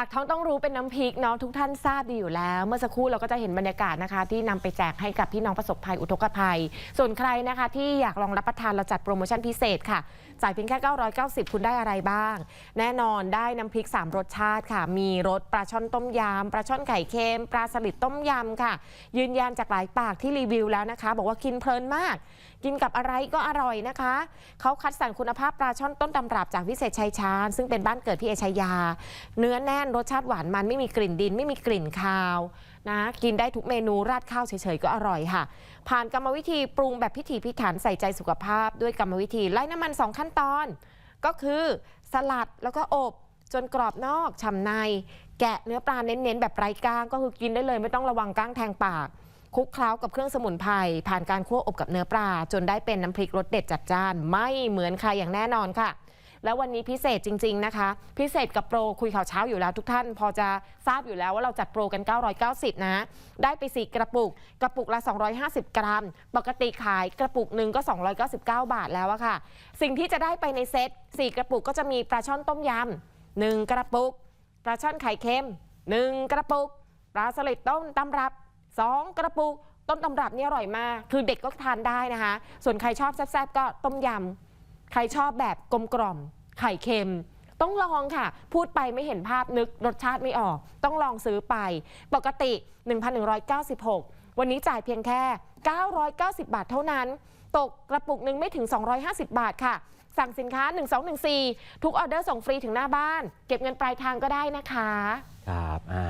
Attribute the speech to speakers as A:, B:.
A: ปากท้องต้องรู้เป็นน้ำพริกเนาะทุกท่านทราบดีอยู่แล้ว เมื่อสักครู่เราก็จะเห็นบรรยากาศนะคะ ที่นำไปแจกให้กับพี่น้องประสบภัยอุทกภัย ส่วนใครนะคะ ที่อยากลองรับประทานเราจัดโปรโมชั่นพิเศษค่ะจ่ายเพียงแค่ 990 คุณได้อะไรบ้าง แน่นอนได้น้ำพริก 3 รสชาติค่ะ มีรสปลาช่อนต้มยำปลาช่อนไข่เค็มปลาสลิดต้มยำค่ะ ยืนยันจากหลายปากที่รีวิวแล้วนะคะ บอกว่ากินเพลินมาก กินกับอะไรก็อร่อยนะคะเขาคัดสรรคุณภาพปลาช่อนต้นตำรับจากวิเศษชัยชาญซึ่งเป็นบ้านเกิดพี่เอชายา เนื้อแน่นรสชาติหวานมันไม่มีกลิ่นดิน ไม่มีกลิ่นคาวนะกินได้ทุกเมนูราดข้าวเฉยๆก็อร่อยค่ะ ผ่านกรรมวิธีปรุงแบบพิถีพิถันใส่ใจสุขภาพ ด้วยกรรมวิธีไล่น้ำมัน 2 ขั้นตอน ก็คือสลัดแล้วก็อบจนกรอบนอกฉ่ำใน แกะเนื้อปลาเน้นๆ แบบไร้ก้างก็คือกินได้เลยไม่ต้องระวังก้างแทงปาก คลุกเคล้ากับเครื่องสมุนไพรผ่านการคั่วอบกับเนื้อปลา จนได้เป็นน้ำพริกรสเด็ดจัดจ้าน ไม่เหมือนใครอย่างแน่นอนค่ะ แล้ววันนี้พิเศษจริง ๆนะคะ พิเศษกับโปรคุยข่าวเช้าอยู่แล้วทุกท่าน พอจะทราบอยู่แล้วว่าเราจัดโปรกัน 990 นะ ได้ไป 4 กระปุก กระปุกละ 250 กรัม ปกติขายกระปุกหนึ่งก็ 299 บาทแล้วอะค่ะ สิ่งที่จะได้ไปในเซต4 กระปุกก็จะมีปลาช่อนต้มยำ1กระปุก ปลาช่อนไข่เค็ม 1 กระปุก ปลาสลิดต้มตำรับ 2 กระปุกต้มตำรับนี่อร่อยมาก คือเด็กก็ทานได้นะคะ ส่วนใครชอบแซ่บๆก็ต้มยำ ใครชอบแบบกลมกล่อม ไข่เค็ม ต้องลองค่ะ พูดไปไม่เห็นภาพนึกรสชาติไม่ออก ต้องลองซื้อไป ปกติ 1,196 วันนี้จ่ายเพียงแค่ 990 บาทเท่านั้น ตกกระปุกหนึ่งไม่ถึง 250 บาทค่ะ สั่งสินค้า 1214 ทุกออเดอร์ส่งฟรีถึงหน้าบ้าน เก็บเงินปลายทางก็ได้นะคะ
B: ครับ อ่า